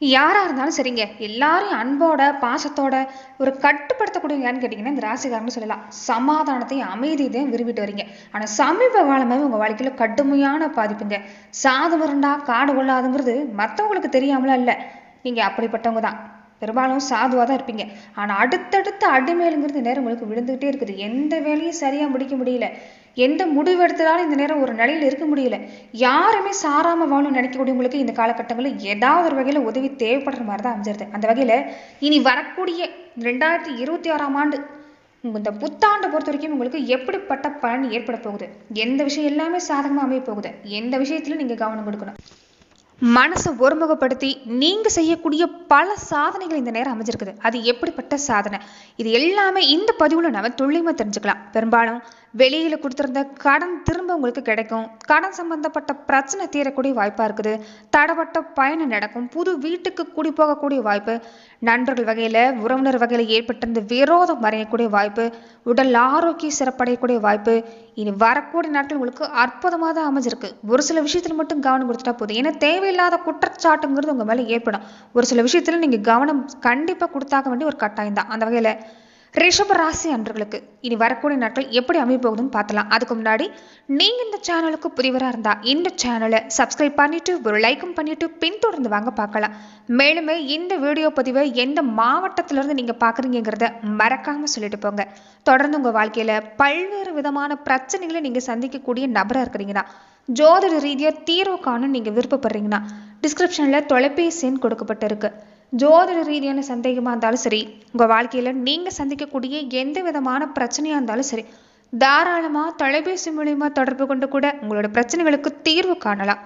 யாராக இருந்தாலும் சரிங்க. எல்லாரையும் அன்போட பாசத்தோட ஒரு கட்டுப்படுத்தக்கூடியங்கன்னு கேட்டிங்கன்னா இந்த ராசிக்காரன்னு சொல்லலாம். சமாதானத்தையும் அமைதியையும் விரும்பிட்டு வரீங்க. ஆனால் சமீப காலமாகவே உங்கள் வாழ்க்கையில் கடுமையான பாதிப்புங்க. சாது முரண்டா காடு கொள்ளாதுங்கிறது மற்றவங்களுக்கு தெரியாமலாம் இல்லை. நீங்கள் அப்படிப்பட்டவங்க தான். பெரும்பாலும் சாதுவாக தான் இருப்பீங்க. ஆனால் அடுத்தடுத்த அடிமேலுங்கிறது நேரம் உங்களுக்கு விழுந்துகிட்டே இருக்குது. எந்த வேலையும் சரியாக முடிக்க முடியல. எந்த முடிவு எடுத்ததாலும் இந்த நேரம் ஒரு நிலையில் இருக்க முடியல. யாருமே சாராம வாழும் நினைக்கக்கூடியவங்களுக்கு இந்த காலகட்டங்களில் ஏதாவது ஒரு வகையில் உதவி தேவைப்படுற மாதிரி தான் அமைஞ்சிருது. அந்த வகையில் இனி வரக்கூடிய ரெண்டாயிரத்தி இருபத்தி ஆறாம் ஆண்டு இந்த புத்தாண்டை பொறுத்த வரைக்கும் உங்களுக்கு எப்படிப்பட்ட பலன் ஏற்பட போகுது? எந்த விஷயம் எல்லாமே சாதகமாக அமைய போகுது? எந்த விஷயத்திலும் நீங்க கவனம் கொடுக்கணும். மனசை ஒருமுகப்படுத்தி நீங்க செய்யக்கூடிய பல சாதனைகள் இந்த நேரம் அமைஞ்சிருக்குது. அது எப்படிப்பட்ட சாதனை? இது எல்லாமே இந்த பதிவுல நம்ம துல்லியமா தெரிஞ்சுக்கலாம். பெரும்பாலும் வெளியில் கொடுத்துருந்த கடன் திரும்ப உங்களுக்கு கிடைக்கும். கடன் சம்பந்தப்பட்ட பிரச்சனை தீரக்கூடிய வாய்ப்பாக இருக்குது. தடப்பட்ட பயணம் நடக்கும். புது வீட்டுக்கு குடி போகக்கூடிய வாய்ப்பு. நண்பர்கள் வகையில் உறவினர் வகையில் ஏற்பட்டிருந்த விரோதம் மறையக்கூடிய வாய்ப்பு. உடல் ஆரோக்கியம் சிறப்படையக்கூடிய வாய்ப்பு. இனி வரக்கூடிய நாட்கள் உங்களுக்கு அற்புதமாக தான் அமைஞ்சிருக்கு. ஒரு சில விஷயத்தில் மட்டும் கவனம் கொடுத்துட்டா போதும். ஏன்னா தேவையில்லாத குற்றச்சாட்டுங்கிறது உங்கள் மேலே ஏற்படும். ஒரு சில விஷயத்தில் நீங்கள் கவனம் கண்டிப்பாக கொடுத்தாக வேண்டிய ஒரு கட்டாயம் தான். அந்த வகையில் ரிஷப ராசி அன்றர்களுக்கு இனி வரக்கூடிய நாட்கள் எப்படி அமைய போகுதுன்னு பார்த்தலாம். அதுக்கு முன்னாடி நீங்கள் இந்த சேனலுக்கு புதிவராக இருந்தால் இந்த சேனலை சப்ஸ்கிரைப் பண்ணிட்டு ஒரு லைக்கும் பண்ணிட்டு பின்தொடர்ந்து வாங்க பார்க்கலாம். மேலுமே இந்த வீடியோ பதிவை எந்த மாவட்டத்திலிருந்து இருந்து பார்க்குறீங்கிறத மறக்காமல் சொல்லிட்டு போங்க. தொடர்ந்து உங்கள் வாழ்க்கையில் பல்வேறு விதமான பிரச்சனைகளை நீங்கள் சந்திக்கக்கூடிய நபராக இருக்கிறீங்கன்னா ஜோதிட ரீதியாக தீர்வு காணும் நீங்கள் விருப்பப்படுறீங்கன்னா டிஸ்கிரிப்ஷனில் தொலைபேசி எண் கொடுக்கப்பட்டிருக்கு. ஜோதிட ரீதியான சந்தேகமா இருந்தாலும் சரி உங்க வாழ்க்கையில நீங்க சந்திக்கக்கூடிய எந்த விதமான பிரச்சனையா இருந்தாலும் சரி தாராளமா தொலைபேசி மூலியமா தொடர்பு கொண்டு கூட உங்களோட பிரச்சனைகளுக்கு தீர்வு காணலாம்.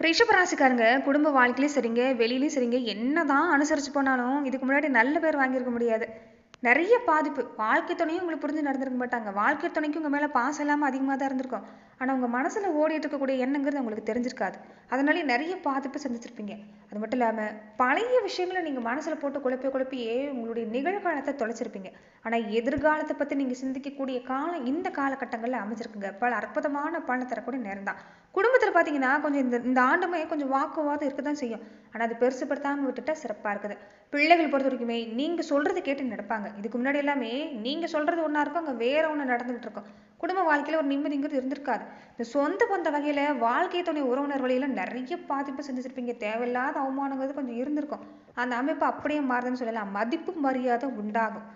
ரிஷபராசிக்காரங்க குடும்ப வாழ்க்கையிலையும் சரிங்க வெளியிலையும் சரிங்க என்னதான் அனுசரிச்சு போனாலும் இதுக்கு முன்னாடி நல்ல பேர் வாங்கியிருக்க முடியாது. நிறைய பாதிப்பு. வாழ்க்கை துணையும் உங்களுக்கு புரிஞ்சு நடந்திருக்க மாட்டாங்க. வாழ்க்கை துணைக்கு உங்க மேல பாசம் இல்லாமல் அதிகமாக தான் இருந்திருக்கும். ஆனால் உங்கள் மனசில் ஓடிட்டு இருக்கக்கூடிய எண்ணங்கிறது உங்களுக்கு தெரிஞ்சிருக்காது. அதனாலேயே நிறைய பாதிப்பு சந்திச்சிருப்பீங்க. அது மட்டும் இல்லாமல் பழைய விஷயங்களை நீங்க மனசில் போட்டு குழப்பி குழப்பியே உங்களுடைய நிகழ்காலத்தை தொலைச்சிருப்பீங்க. ஆனால் எதிர்காலத்தை பற்றி நீங்க சிந்திக்கக்கூடிய காலம் இந்த காலகட்டங்களில் அமைஞ்சிருக்குங்க. பல அற்புதமான பலனை தரக்கூடிய நேரம் தான். குடும்பத்தில் பார்த்தீங்கன்னா கொஞ்சம் இந்த இந்த ஆண்டுமே கொஞ்சம் வாக்குவாதம் இருக்கதான் செய்யும். ஆனால் அது பெருசுப்படுத்தாமல் விட்டுட்டா சிறப்பாக இருக்குது. பிள்ளைகள் பொறுத்த வரைக்குமே நீங்க சொல்கிறது கேட்டு நடப்பாங்க. இதுக்கு முன்னாடி எல்லாமே நீங்க சொல்றது ஒன்றா இருக்கும் அங்கே வேற ஒண்ணு நடந்துகிட்டு இருக்கும். குடும்ப வாழ்க்கையில ஒரு நிம்மதிங்கிறது இருந்திருக்காது. இந்த சொந்த பந்த வகையில வாழ்க்கை துணை உறவினர் வழியில நிறைய பாதிப்பு செஞ்சிருப்பீங்க தேவையில்லாத அவமானங்கிறது கொஞ்சம் இருந்திருக்கும். அந்த அமைப்பு அப்படியே மாறுதுன்னு சொல்லலாம். மதிப்பு மரியாதை உண்டாகும்.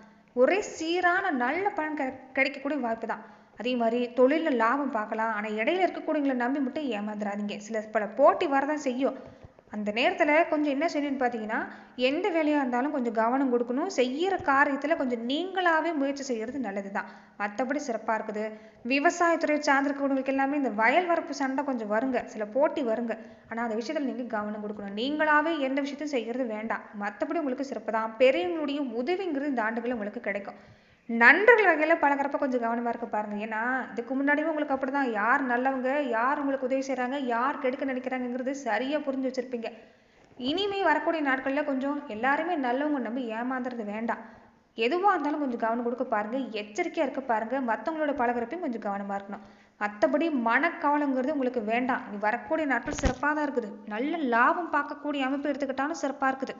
ஒரே சீரான நல்ல பலன் கிடைக்கக்கூடிய வாய்ப்பு தான். அதே மாதிரி தொழிலில் லாபம் பார்க்கலாம். ஆனால் இடையில இருக்கக்கூடியவங்களை நம்பி மட்டும் ஏமாந்துடாதீங்க சில பல போட்டி வரதான் செய்யும். அந்த நேரத்தில் கொஞ்சம் என்ன செய்யணும்னு பார்த்தீங்கன்னா எந்த வேலையாக இருந்தாலும் கொஞ்சம் கவனம் கொடுக்கணும். செய்கிற காரியத்தில் கொஞ்சம் நீங்களாகவே முயற்சி செய்கிறது நல்லது தான் மற்றபடி சிறப்பாக இருக்குது. விவசாயத்துறையை சார்ந்திருக்கவங்களுக்கு எல்லாமே இந்த வயல் வரப்பு சண்டை கொஞ்சம் வருங்க. சில போட்டி வருங்க. ஆனால் அந்த விஷயத்தில் நீங்கள் கவனம் கொடுக்கணும். நீங்களாகவே எந்த விஷயத்தையும் செய்கிறது வேண்டாம். மற்றபடி உங்களுக்கு சிறப்பு தான் பெரியவங்களுடைய உதவிங்கிறது இந்த ஆண்டுகளில் உங்களுக்கு கிடைக்கும். நண்பர்கள் வகையில் பழகுறப்ப கொஞ்சம் கவனமாக இருக்க பாருங்கள் ஏன்னா இதுக்கு முன்னாடியும் உங்களுக்கு அப்படி தான் யார் நல்லவங்க யார் உங்களுக்கு உதவி செய்கிறாங்க யார் கெடுக்க நினைக்கிறாங்கங்கிறது சரியாக புரிஞ்சு வச்சுருப்பீங்க. இனிமே வரக்கூடிய நாட்களில் கொஞ்சம் எல்லாருமே நல்லவங்க நம்பி ஏமாந்துறது வேண்டாம். எதுவாக இருந்தாலும் கொஞ்சம் கவனம் கொடுக்க பாருங்கள் எச்சரிக்கையாக இருக்க பாருங்கள் மற்றவங்களோட பழகுறப்பையும் கொஞ்சம் கவனமாக இருக்கணும். மற்றபடி மனக்கவலைங்கிறது உங்களுக்கு வேண்டாம். வரக்கூடிய நாட்கள் சிறப்பாக தான் இருக்குது. நல்ல லாபம் பார்க்கக்கூடிய அமைப்பு எடுத்துக்கிட்டாலும் சிறப்பாக இருக்குது.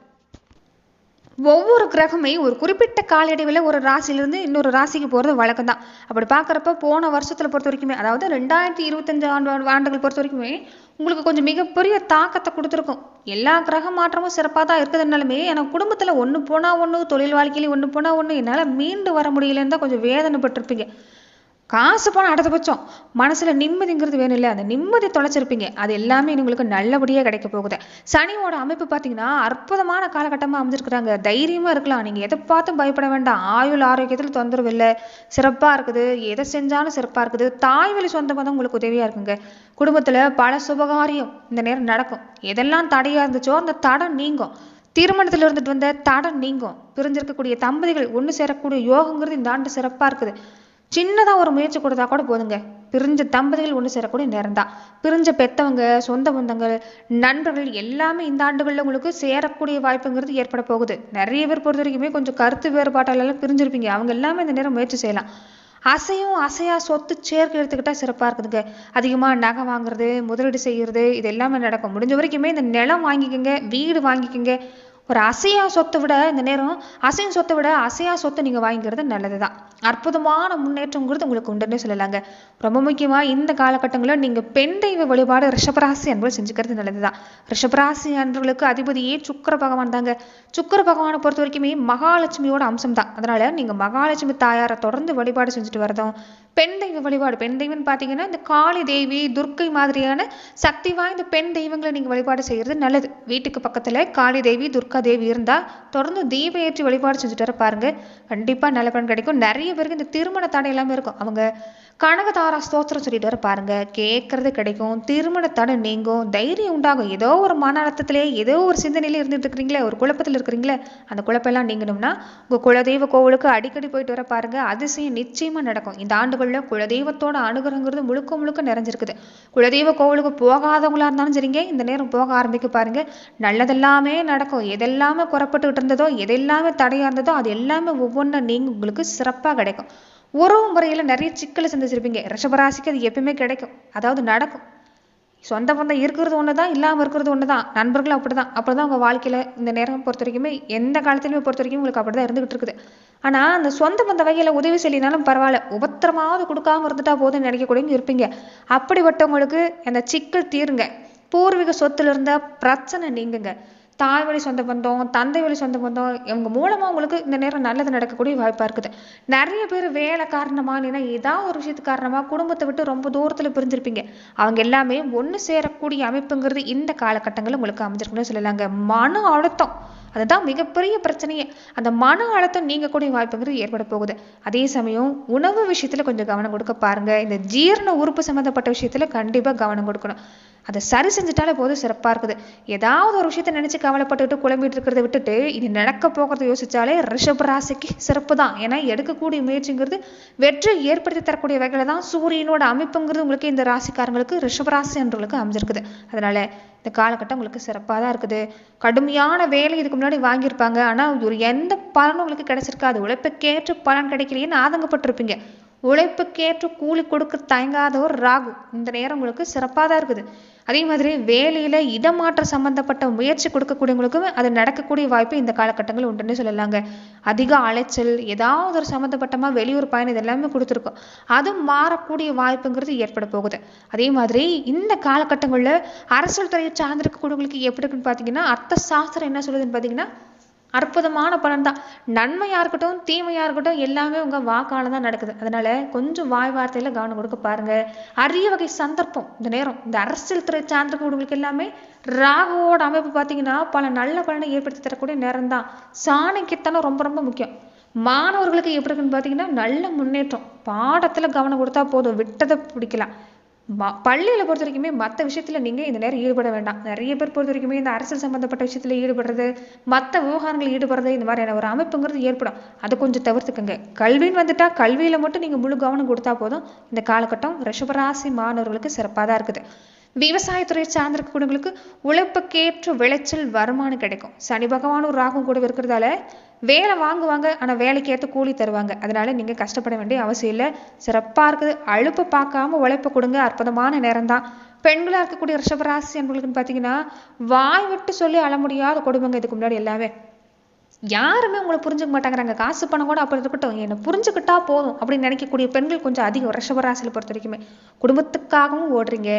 ஒவ்வொரு கிரகமே ஒரு குறிப்பிட்ட கால இடைவெளியில் ஒரு ராசியிலிருந்து இன்னொரு ராசிக்கு போகிறது வழக்கம் தான் அப்படி பார்க்குறப்ப போன வருஷத்தில் பொறுத்த வரைக்குமே அதாவது ரெண்டாயிரத்தி இருபத்தஞ்சு ஆண்டு ஆண்டுகள் பொறுத்த வரைக்குமே உங்களுக்கு கொஞ்சம் மிகப்பெரிய தாக்கத்தை கொடுத்துருக்கும். எல்லா கிரக மாற்றமும் சிறப்பாக தான் இருக்குதுனாலுமே எனக்கு குடும்பத்தில் ஒன்று போனால் ஒன்று தொழில் வாழ்க்கையில ஒன்று போனால் ஒன்று என்னால் மீண்டு வர முடியலன்னு தான் கொஞ்சம் வேதனைப்பட்டிருப்பீங்க. காசு போனால் அடுத்தபட்சம் மனசில் நிம்மதிங்கிறது வேணும் இல்லை அந்த நிம்மதி தொலைச்சிருப்பீங்க. அது எல்லாமே உங்களுக்கு நல்லபடியாக கிடைக்க போகுது. சனியோட அமைப்பு பார்த்தீங்கன்னா அற்புதமான காலகட்டமாக அமைஞ்சிருக்கிறாங்க. தைரியமாக இருக்கலாம். நீங்கள் எதை பார்த்தும் பயப்பட வேண்டாம். ஆயுள் ஆரோக்கியத்தில் தொந்தரவு இல்லை. சிறப்பாக இருக்குது. எதை செஞ்சாலும் சிறப்பாக இருக்குது. தாய் வழி சொந்த பந்தம் உங்களுக்கு உதவியாக இருக்குங்க. குடும்பத்தில் பல சுபகாரியம் இந்த நேரம் நடக்கும். எதெல்லாம் தடையாக இருந்துச்சோ அந்த தடை நீங்கும். திருமணத்தில் இருந்துட்டு வந்த தடம் நீங்கும். பிரிஞ்சிருக்கக்கூடிய தம்பதிகள் ஒன்று சேரக்கூடிய யோகங்கிறது இந்த ஆண்டு சிறப்பாக இருக்குது. சின்னதாக ஒரு முயற்சி கொடுத்தா கூட போதுங்க. பிரிஞ்ச தம்பதிகள் ஒன்று சேரக்கூடிய நேரம் தான் பிரிஞ்ச பெத்தவங்க சொந்த பந்தங்கள் நண்பர்கள் எல்லாமே இந்த ஆண்டுகளில் உங்களுக்கு சேரக்கூடிய வாய்ப்புங்கிறது ஏற்பட போகுது. நிறைய பேர் பொறுத்த வரைக்குமே கொஞ்சம் கருத்து வேறுபாட்டாலெல்லாம் பிரிஞ்சிருப்பீங்க. அவங்க எல்லாமே இந்த நேரம் முயற்சி செய்யலாம். அசையும் அசையா சொத்து சேர்க்கை எடுத்துக்கிட்டா சிறப்பாக இருக்குதுங்க. அதிகமாக நகை வாங்குறது முதலீடு செய்கிறது இது எல்லாமே நடக்கும். முடிஞ்ச வரைக்குமே இந்த நிலம் வாங்கிக்கோங்க வீடு வாங்கிக்கோங்க. ஒரு அசையா சொத்தை விட இந்த நேரம் அசையும் சொத்தை விட அசையா சொத்தை நீங்கள் வாங்கிக்கிறது நல்லது தான் அற்புதமான முன்னேற்றங்கிறது உங்களுக்கு உண்டுன்னு சொல்லலாங்க. ரொம்ப முக்கியமாக இந்த காலகட்டங்களில் நீங்கள் பெண் தெய்வ வழிபாடு ரிஷபராசி அன்பர்கள் செஞ்சுக்கிறது நல்லது தான் ரிஷபராசி அன்பர்களுக்கு அதிபதியே சுக்கர பகவான் தாங்க. சுக்கர பகவானை பொறுத்த வரைக்குமே மகாலட்சுமியோட அம்சம் தான் அதனால் நீங்கள் மகாலட்சுமி தாயாரை தொடர்ந்து வழிபாடு செஞ்சுட்டு வரதும் பெண் தெய்வ வழிபாடு. பெண் தெய்வம்னு பார்த்தீங்கன்னா இந்த காளி தேவி துர்க்கை மாதிரியான சக்தி வாய்ந்த பெண் தெய்வங்களை நீங்கள் வழிபாடு செய்கிறது நல்லது. வீட்டுக்கு பக்கத்தில் காளி தேவி துர்கா தேவி இருந்தால் தொடர்ந்து தீப ஏற்றி வழிபாடு செஞ்சுட்டு வர பாருங்க. கண்டிப்பாக நல்ல பலன் கிடைக்கும். நிறைய பேருக்கு இந்த திருமண தடை எல்லாமே இருக்கும். அவங்க கனகதாரா ஸ்தோத்திரம் சொல்லிட்டு வர பாருங்க. கேட்கறது கிடைக்கும் திருமண தடை நீங்கும் தைரியம் உண்டாகும். ஏதோ ஒரு மன அழுத்தத்திலே ஏதோ ஒரு சிந்தனையிலே இருந்துட்டு இருக்கிறீங்களே ஒரு குழப்பத்தில் இருக்கிறீங்களே அந்த குழப்பெல்லாம் நீங்கணும்னா உங்கள் குலதெய்வ கோவிலுக்கு அடிக்கடி போயிட்டு வர பாருங்க. அதிசயம் நிச்சயமாக நடக்கும். இந்த ஆண்டுகளில் குலதெய்வத்தோட அனுகிரகங்கிறது முழுக்க முழுக்க நிறைஞ்சிருக்குது. குலதெய்வ கோவிலுக்கு போகாதவங்களா இருந்தாலும் சரிங்க இந்த நேரம் போக ஆரம்பிக்க பாருங்க. நல்லதெல்லாமே நடக்கும். எதெல்லாமே புறப்பட்டுக்கிட்டு இருந்ததோ எதெல்லாமே தடையாக இருந்ததோ அது எல்லாமே ஒவ்வொன்றும் நீங்கள் உங்களுக்கு சிறப்பாக கிடைக்கும். உறவு முறையில் நிறைய சிக்கலை சந்திச்சிருப்பீங்க. ரிஷபராசிக்கு அது எப்பயுமே கிடைக்கும். அதாவது நடக்கும். சொந்த பந்தம் இருக்கிறது ஒன்று தான் இல்லாமல் இருக்கிறது ஒன்று தான் நண்பர்களும் அப்படி தான் அப்படி தான் உங்கள் வாழ்க்கையில் இந்த நேரம் பொறுத்த வரைக்குமே எந்த காலத்துலையுமே பொறுத்த வரைக்கும் உங்களுக்கு அப்படி தான் இருந்துகிட்டு இருக்குது. ஆனால் அந்த சொந்த பந்த வகையில் உதவி செய்யலினாலும் பரவாயில்ல. உபத்திரமாவது கொடுக்காம இருந்துட்டா போதும்னு நினைக்கக்கூடியவங்க இருப்பீங்க. அப்படிப்பட்டவங்களுக்கு அந்த சிக்கல் தீருங்க. பூர்வீக சொத்துல இருந்த பிரச்சனை நீங்குங்க. தாய் வழி சொந்த பந்தம் தந்தை வழி சொந்த பந்தம் இவங்க மூலமாக உங்களுக்கு இந்த நேரம் நல்லது நடக்கக்கூடிய வாய்ப்பாக இருக்குது. நிறைய பேர் வேலை காரணமாக இல்லைன்னா ஏதாவது ஒரு விஷயத்து காரணமாக குடும்பத்தை விட்டு ரொம்ப தூரத்தில் பிரிஞ்சிருப்பீங்க. அவங்க எல்லாமே ஒன்று சேரக்கூடிய அமைப்புங்கிறது இந்த காலகட்டங்களில் உங்களுக்கு அமைஞ்சிருக்குன்னு சொல்லலாங்க. மன அழுத்தம். அதுதான் மிகப்பெரிய பிரச்சனையே. அந்த மன அழுத்தம் நீங்கக்கூடிய வாய்ப்புங்கிறது ஏற்பட போகுது. அதே சமயம் உணவு விஷயத்தில் கொஞ்சம் கவனம் கொடுக்க பாருங்கள் இந்த ஜீரண உறுப்பு சம்மந்தப்பட்ட விஷயத்தில் கண்டிப்பாக கவனம் கொடுக்கணும். அதை சரி செஞ்சுட்டாலே போதும் சிறப்பாக இருக்குது. ஏதாவது ஒரு விஷயத்த நினச்சி கவலைப்பட்டுக்கிட்டு குழம்பிட்டு இருக்கிறத விட்டுட்டு இது நடக்க போகிறத யோசித்தாலே ரிஷப் ராசிக்கு சிறப்பு தான். ஏன்னா எடுக்கக்கூடிய முயற்சிங்கிறது வெற்றி ஏற்படுத்தி தரக்கூடிய வகையில் தான் சூரியனோட அமைப்புங்கிறது உங்களுக்கு இந்த ராசிக்காரங்களுக்கு ரிஷபராசி என்றவங்களுக்கு அமைஞ்சிருக்குது. அதனால் இந்த காலகட்டம் உங்களுக்கு சிறப்பாக தான் இருக்குது. கடுமையான வேலை இதுக்கு முன்னாடி வாங்கியிருப்பாங்க. ஆனால் ஒரு எந்த பலனும் உங்களுக்கு கிடைச்சிருக்காது. உழைப்புக்கேற்ற பலன் கிடைக்கலையேன்னு ஆதங்கப்பட்டிருப்பீங்க. உழைப்புக்கேற்று கூலி கொடுக்க தயங்காத ஒரு ராகு. இந்த நேரம் உங்களுக்கு சிறப்பாக தான் இருக்குது. அதே மாதிரி வேலையில் இடமாற்ற சம்மந்தப்பட்ட முயற்சி கொடுக்கக்கூடியவங்களுக்கும் அது நடக்கக்கூடிய வாய்ப்பு இந்த காலகட்டங்கள் உண்டுன்னு சொல்லலாங்க. அதிக அலைச்சல் ஏதாவது ஒரு சம்மந்தப்பட்டமாக வெளியூர் பயணம் இது எல்லாமே கொடுத்துருக்கோம். அது மாறக்கூடிய வாய்ப்புங்கிறது ஏற்பட போகுது. அதே மாதிரி இந்த காலகட்டங்களில் அரசியல் துறையை சார்ந்திருக்கக்கூடியவங்களுக்கு எப்படி இருக்குன்னு பார்த்தீங்கன்னா அர்த்த சாஸ்திரம் என்ன சொல்லுதுன்னு பார்த்தீங்கன்னா அற்புதமான பலன் தான் நன்மையாக இருக்கட்டும் தீமையாக இருக்கட்டும் எல்லாமே உங்கள் வாக்கால் தான் நடக்குது. அதனால கொஞ்சம் வாய் வார்த்தையில் கவனம் கொடுக்க பாருங்க. அரிய வகை சந்தர்ப்பம் இந்த நேரம் இந்த அரசியல் துறை சார்ந்திருக்கவங்களுக்கு எல்லாமே ராகுவோட அமைப்பு பார்த்தீங்கன்னா பல நல்ல பலனை ஏற்படுத்தி தரக்கூடிய நேரம் தான் சாணக்கியத்தனம் ரொம்ப ரொம்ப முக்கியம். மாணவர்களுக்கு எப்படி இருக்குன்னு பார்த்தீங்கன்னா நல்ல முன்னேற்றம். பாடத்தில் கவனம் கொடுத்தா போதும் விட்டதை பிடிக்கலாம். பள்ளியில் பொறுத்த வரைக்குமே மற்ற விஷயத்தில் நீங்கள் இந்த நேரம் ஈடுபட வேண்டாம். நிறைய பேர் பொறுத்த வரைக்குமே இந்த அரசியல் சம்மந்தப்பட்ட விஷயத்தில் ஈடுபடுறது மற்ற விவகாரங்களில் ஈடுபடுறது இந்த மாதிரியான ஒரு அமைப்புங்கிறது ஏற்படும். அதை கொஞ்சம் தவிர்த்துக்கங்க. கல்வின்னு வந்துட்டால் கல்வியில் மட்டும் நீங்கள் முழு கவனம் கொடுத்தா போதும். இந்த காலகட்டம் ரிஷபராசி மாணவர்களுக்கு சிறப்பாக தான் இருக்குது. விவசாயத்துறை சார்ந்திருக்கக்கூடியவங்களுக்கு உழைப்புக்கேற்ற விளைச்சல் வருமானம் கிடைக்கும். சனி பகவானும் ராகும் கூட இருக்கிறதால வேலை வாங்குவாங்க ஆனால் வேலைக்கேற்ற கூலி தருவாங்க. அதனால நீங்கள் கஷ்டப்பட வேண்டிய அவசியம் இல்லை. சிறப்பாக இருக்குது. அழுப்பை பார்க்காம உழைப்பை கொடுங்க. அற்புதமான நேரம் தான் பெண்களாக இருக்கக்கூடிய ரிஷபராசி என்பவர்களுக்குன்னு பார்த்தீங்கன்னா வாய் விட்டு சொல்லி அழ முடியாத கொடுமைங்க இதுக்கு முன்னாடி எல்லாமே. யாருமே உங்களை புரிஞ்சுக்க மாட்டாங்கிறாங்க. காசு பணம் கூட அப்படி இருக்கட்டும். என்னை புரிஞ்சுக்கிட்டா போதும் அப்படின்னு நினைக்கக்கூடிய பெண்கள் கொஞ்சம் அதிகம். ரிஷபராசியில் பொறுத்த வரைக்குமே. குடும்பத்துக்காகவும் ஓடுறீங்க.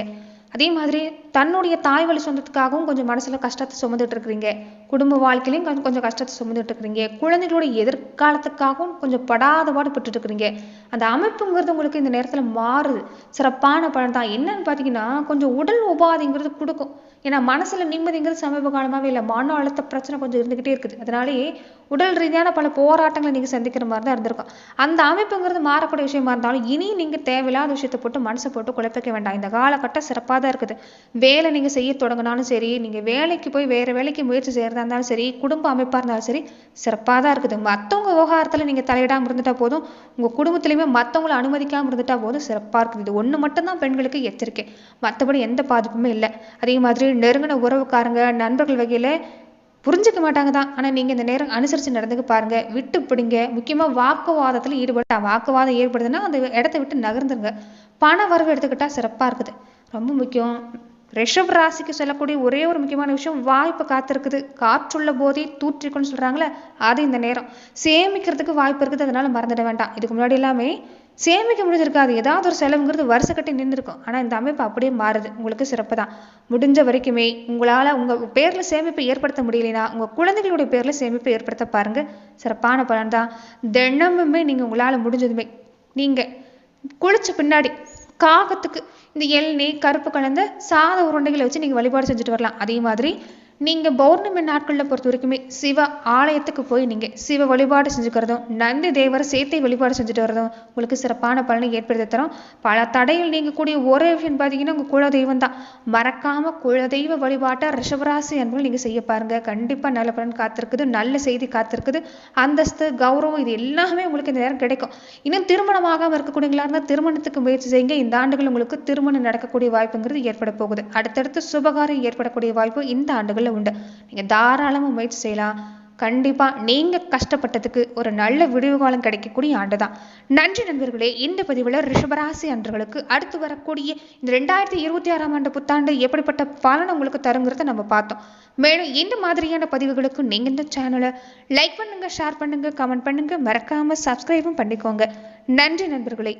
அதே மாதிரி தன்னுடைய தாய் வழி சொந்தத்துக்காகவும் கொஞ்சம் மனசுல கஷ்டத்தை சுமந்துட்டு இருக்கிறீங்க. குடும்ப வாழ்க்கையிலையும் கொஞ்சம் கொஞ்சம் கஷ்டத்தை சுமந்துட்டு இருக்கிறீங்க. குழந்தைகளுடைய எதிர்காலத்துக்காகவும் கொஞ்சம் படாத பாடுபட்டு இருக்கிறீங்க. அந்த அமைப்புங்கிறது உங்களுக்கு இந்த நேரத்துல மாறுது. சிறப்பான பலன் தான். என்னன்னு பார்த்தீங்கன்னா கொஞ்சம் உடல் உபாதைங்கிறது கொடுக்கும். ஏன்னா மனசுல நிம்மதிங்கிறது சமீப காலமாகவே இல்லை. மன அழுத்த பிரச்சனை கொஞ்சம் இருந்துகிட்டே இருக்குது. அதனாலேயே உடல் ரீதியான பல போராட்டங்களை நீங்க சந்திக்கிற மாதிரி தான் இருந்திருக்கும். அந்த அமைப்புங்கிறது மாறக்கூடிய விஷயமா இருந்தாலும் இனி நீங்க தேவையில்லாத விஷயத்தை போட்டு மனசை போட்டு குழப்பிக்க வேண்டாம். இந்த காலகட்டம் சிறப்பாக தான் இருக்குது. வேலை நீங்க செய்ய தொடங்கினாலும் சரி நீங்க வேலைக்கு போய் வேற வேலைக்கு முயற்சி செய்கிறதா இருந்தாலும் சரி குடும்ப அமைப்பா இருந்தாலும் சரி சிறப்பாக தான் இருக்குது. மற்றவங்க விவகாரத்துல நீங்க தலையிடாம இருந்துட்டா போதும் உங்க குடும்பத்திலையுமே மற்றவங்களை அனுமதிக்காம இருந்துட்டா போதும் சிறப்பா இருக்குது. இது ஒண்ணு மட்டும்தான் பெண்களுக்கு எச்சரிக்கை. மற்றபடி எந்த பாதிப்புமே இல்லை. அதே மாதிரி நெருங்கின உறவுக்காரங்க நண்பர்கள் வகையில புரிஞ்சுக்க மாட்டாங்க தான் ஆனால் நீங்கள் இந்த நேரம் அனுசரித்து நடந்துக்க பாருங்க. விட்டு பிடிங்க. முக்கியமாக வாக்குவாதத்தில் ஈடுபட்டு வாக்குவாதம் ஏற்படுதுன்னா அந்த இடத்த விட்டு நகர்ந்துருங்க. பண வரவு எடுத்துக்கிட்டால் சிறப்பாக இருக்குது. ரொம்ப முக்கியம். ரிஷப் ராசிக்கு சொல்லக்கூடிய ஒரே ஒரு முக்கியமான விஷயம் வாய்ப்பு காத்திருக்குது. காற்றுள்ள போதே தூற்றிக்கொண்டு சொல்கிறாங்களே அது இந்த நேரம். சேமிக்கிறதுக்கு வாய்ப்பு இருக்குது அதனால் மறந்துட வேண்டாம். இதுக்கு முன்னாடி எல்லாமே சேமிக்க முடிஞ்சிருக்காது. ஏதாவது ஒரு செலவுங்கிறது வருஷ கட்டி நின்றுருக்கும். ஆனால் இந்த அமைப்பு அப்படியே மாறுது. உங்களுக்கு சிறப்பு தான். முடிஞ்ச வரைக்குமே உங்களால் உங்கள் பேரில் சேமிப்பை ஏற்படுத்த முடியலைன்னா உங்கள் குழந்தைகளுடைய பேரில் சேமிப்பை ஏற்படுத்த பாருங்கள் சிறப்பான பலன் தான். தினமுமே நீங்கள் உங்களால் முடிஞ்சதுமே நீங்கள் குளிச்ச பின்னாடி காகத்துக்கு இந்த எள்நீ கருப்பு கலந்த சாத உருண்டைகளை வச்சு நீங்கள் வழிபாடு செஞ்சுட்டு வரலாம். அதே மாதிரி நீங்கள் பௌர்ணமி நாட்களில் பொறுத்த வரைக்குமே சிவ ஆலயத்துக்கு போய் நீங்கள் சிவ வழிபாடு செஞ்சுக்கிறதும் நந்தி தேவரை சேர்த்தை வழிபாடு செஞ்சுட்டு வரதும் உங்களுக்கு சிறப்பான பலனை ஏற்படுத்தி தரும். பல தடைகள் நீங்கக்கூடிய ஒரே விஷயம் பார்த்தீங்கன்னா உங்கள் குலதெய்வம் தான். மறக்காமல் குலதெய்வ வழிபாட்டை ரிஷபராசி என்பது நீங்கள் செய்ய பாருங்கள் கண்டிப்பாக நல்ல பலன் காத்திருக்குது நல்ல செய்தி காத்திருக்குது. அந்தஸ்து கௌரவம் இது எல்லாமே உங்களுக்கு இந்த நேரம் கிடைக்கும். இன்னும் திருமணமாகாமல் இருக்கக்கூடியங்களா இருந்தால் திருமணத்துக்கு முயற்சி செய்யுங்க. இந்த ஆண்டுகள் உங்களுக்கு திருமணம் நடக்கக்கூடிய வாய்ப்புங்கிறது ஏற்பட போகுது. அடுத்தடுத்து சுபகாரம் ஏற்படக்கூடிய வாய்ப்பு இந்த ஆண்டுகளில் உண்டு. நீங்கள் தாராளமாக முயற்சி செய்யலாம். கண்டிப்பாக நீங்கள் கஷ்டப்பட்டதுக்கு ஒரு நல்ல விடிவு காலம் கிடைக்கக்கூடிய ஆண்டு தான் நன்றி நண்பர்களே இந்த பதிவில் ரிஷபராசி அன்றர்களுக்கு அடுத்து வரக்கூடிய இந்த ரெண்டாயிரத்தி இருபத்தி ஆறாம் ஆண்டு புத்தாண்டு எப்படிப்பட்ட பலன் உங்களுக்கு தருங்கிறத நம்ம பார்த்தோம். மேலும் இந்த மாதிரியான பதிவுகளுக்கு நீங்கள் இந்த சேனலை லைக் பண்ணுங்கள் ஷேர் பண்ணுங்கள் கமெண்ட் பண்ணுங்கள் மறக்காமல் சப்ஸ்கிரைபும் பண்ணிக்கோங்க. நன்றி நண்பர்களே.